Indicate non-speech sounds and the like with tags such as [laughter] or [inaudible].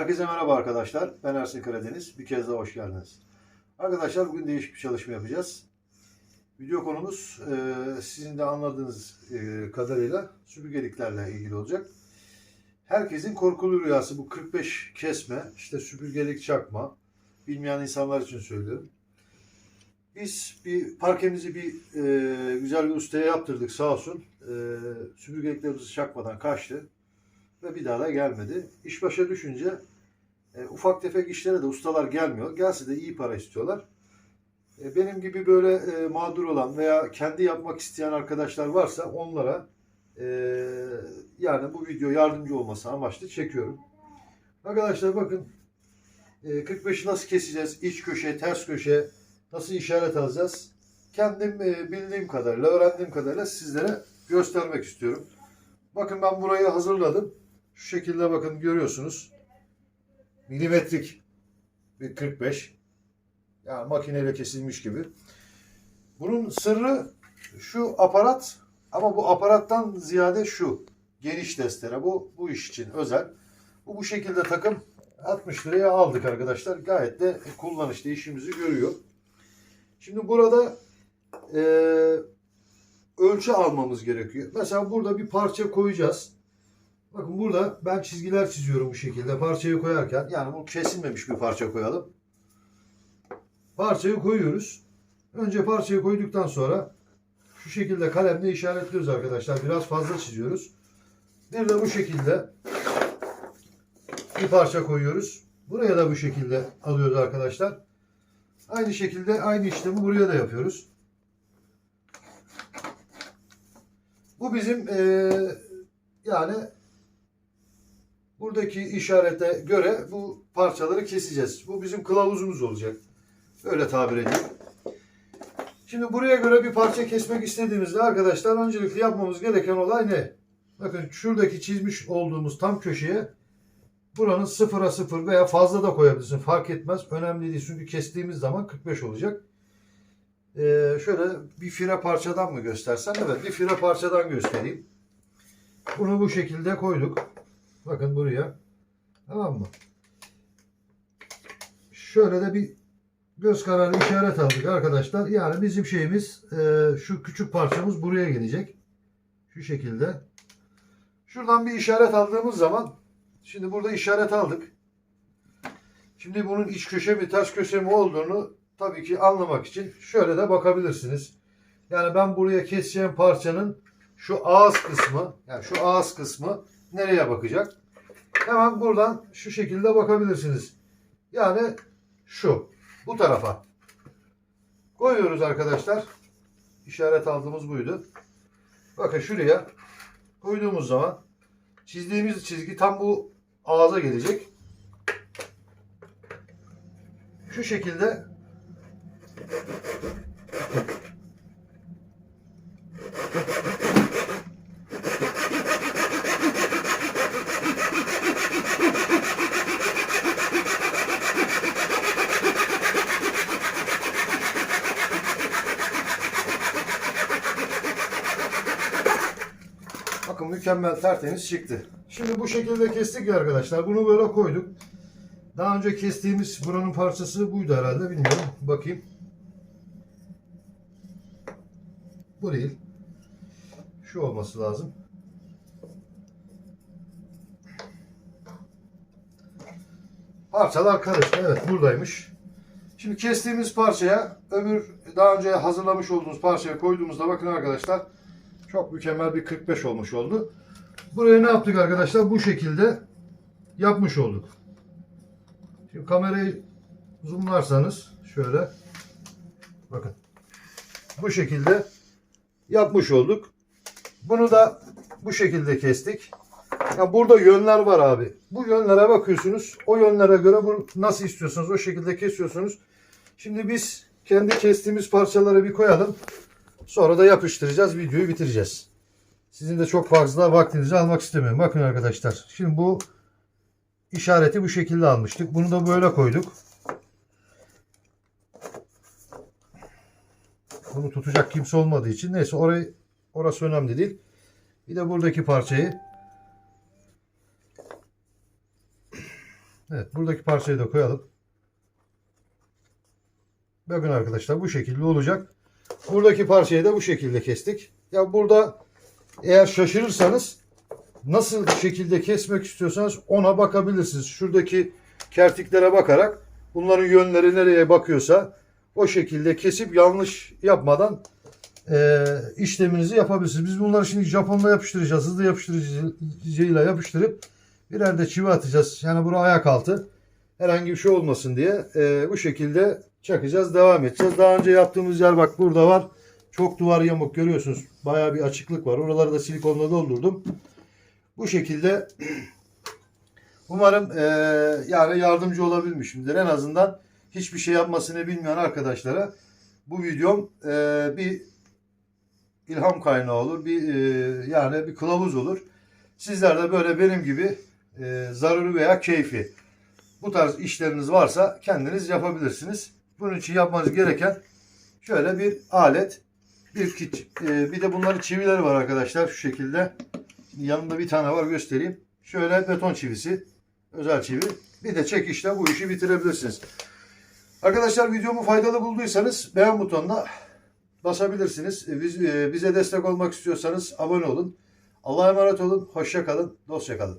Herkese merhaba arkadaşlar. Ben Ersin Karadeniz. Bir kez daha hoş geldiniz. Arkadaşlar bugün değişik bir çalışma yapacağız. Video konumuz e, sizin de anladığınız e, kadarıyla süpürgeliklerle ilgili olacak. Herkesin korkulu rüyası bu 45 kesme, işte süpürgelik çakma. Bilmeyen insanlar için söylüyorum. Biz bir parkemizi bir e, güzel bir ustaya yaptırdık sağ olsun. E, süpürgeliklerimizi çakmadan kaçtı ve bir daha da gelmedi. İş başa düşünce e, ufak tefek işlere de ustalar gelmiyor. Gelse de iyi para istiyorlar. E, benim gibi böyle e, mağdur olan veya kendi yapmak isteyen arkadaşlar varsa onlara e, yani bu video yardımcı olması amaçlı çekiyorum. Arkadaşlar bakın e, 45'i nasıl keseceğiz? İç köşe, ters köşe nasıl işaret alacağız? Kendim e, bildiğim kadarıyla, öğrendiğim kadarıyla sizlere göstermek istiyorum. Bakın ben burayı hazırladım. Şu şekilde bakın görüyorsunuz. Milimetrik bir 45. Yani makineyle kesilmiş gibi. Bunun sırrı şu aparat ama bu aparattan ziyade şu geniş testere. Bu bu iş için özel. Bu bu şekilde takım 60 liraya aldık arkadaşlar. Gayet de kullanışlı işimizi görüyor. Şimdi burada e, ölçü almamız gerekiyor. Mesela burada bir parça koyacağız. Bakın burada ben çizgiler çiziyorum bu şekilde parçayı koyarken. Yani bu kesilmemiş bir parça koyalım. Parçayı koyuyoruz. Önce parçayı koyduktan sonra şu şekilde kalemle işaretliyoruz arkadaşlar. Biraz fazla çiziyoruz. Bir de bu şekilde bir parça koyuyoruz. Buraya da bu şekilde alıyoruz arkadaşlar. Aynı şekilde aynı işlemi buraya da yapıyoruz. Bu bizim eee, yani buradaki işarete göre bu parçaları keseceğiz. Bu bizim kılavuzumuz olacak. Öyle tabir edeyim. Şimdi buraya göre bir parça kesmek istediğimizde arkadaşlar öncelikle yapmamız gereken olay ne? Bakın şuradaki çizmiş olduğumuz tam köşeye buranın sıfıra sıfır veya fazla da koyabilirsin. Fark etmez. Önemli değil. Çünkü kestiğimiz zaman 45 olacak. Ee, şöyle bir fire parçadan mı göstersen? Evet bir fire parçadan göstereyim. Bunu bu şekilde koyduk. Bakın buraya. Tamam mı? Şöyle de bir göz kararı işaret aldık arkadaşlar. Yani bizim şeyimiz e, şu küçük parçamız buraya gelecek. Şu şekilde. Şuradan bir işaret aldığımız zaman şimdi burada işaret aldık. Şimdi bunun iç köşe mi ters köşe mi olduğunu tabii ki anlamak için şöyle de bakabilirsiniz. Yani ben buraya keseceğim parçanın şu ağız kısmı yani şu ağız kısmı nereye bakacak? Hemen buradan şu şekilde bakabilirsiniz. Yani şu bu tarafa koyuyoruz arkadaşlar. İşaret aldığımız buydu. Bakın şuraya koyduğumuz zaman çizdiğimiz çizgi tam bu ağza gelecek. Şu şekilde Bakın mükemmel tertemiz çıktı. Şimdi bu şekilde kestik ya arkadaşlar. Bunu böyle koyduk. Daha önce kestiğimiz buranın parçası buydu herhalde. Bilmiyorum. Bakayım. Bu değil. Şu olması lazım. Parçalar karıştı. Evet buradaymış. Şimdi kestiğimiz parçaya öbür daha önce hazırlamış olduğumuz parçaya koyduğumuzda bakın arkadaşlar çok mükemmel bir 45 olmuş oldu. Buraya ne yaptık arkadaşlar? Bu şekilde yapmış olduk. Şimdi kamerayı zoomlarsanız şöyle bakın. Bu şekilde yapmış olduk. Bunu da bu şekilde kestik. Ya burada yönler var abi. Bu yönlere bakıyorsunuz. O yönlere göre bu nasıl istiyorsanız o şekilde kesiyorsunuz. Şimdi biz kendi kestiğimiz parçaları bir koyalım. Sonra da yapıştıracağız. Videoyu bitireceğiz. Sizin de çok fazla vaktinizi almak istemiyorum. Bakın arkadaşlar. Şimdi bu işareti bu şekilde almıştık. Bunu da böyle koyduk. Bunu tutacak kimse olmadığı için neyse orayı orası önemli değil. Bir de buradaki parçayı Evet buradaki parçayı da koyalım. Bakın arkadaşlar bu şekilde olacak. Buradaki parçayı da bu şekilde kestik. Ya burada eğer şaşırırsanız nasıl şekilde kesmek istiyorsanız ona bakabilirsiniz. Şuradaki kertiklere bakarak bunların yönleri nereye bakıyorsa o şekilde kesip yanlış yapmadan e, işleminizi yapabilirsiniz. Biz bunları şimdi Japonla yapıştıracağız. Hızlı yapıştırıcıyla yapıştırıp birer de çivi atacağız. Yani buraya ayak altı. Herhangi bir şey olmasın diye e, bu şekilde çakacağız. Devam edeceğiz. Daha önce yaptığımız yer bak burada var. Çok duvar yamuk görüyorsunuz. Bayağı bir açıklık var. Oraları da silikonla doldurdum. Bu şekilde [clears throat] umarım e, yani yardımcı olabilmişimdir. En azından hiçbir şey yapmasını bilmeyen arkadaşlara bu videom e, bir ilham kaynağı olur. Bir e, yani bir kılavuz olur. Sizler de böyle benim gibi e, zararı veya keyfi bu tarz işleriniz varsa kendiniz yapabilirsiniz. Bunun için yapmanız gereken şöyle bir alet, bir kit, e, bir de bunların çivileri var arkadaşlar şu şekilde. Yanında bir tane var göstereyim. Şöyle beton çivisi, özel çivi. Bir de çekişle bu işi bitirebilirsiniz. Arkadaşlar videomu faydalı bulduysanız beğen butonuna basabilirsiniz. E, Biz, e, bize destek olmak istiyorsanız abone olun. Allah'a emanet olun. Hoşça kalın. Dostça kalın.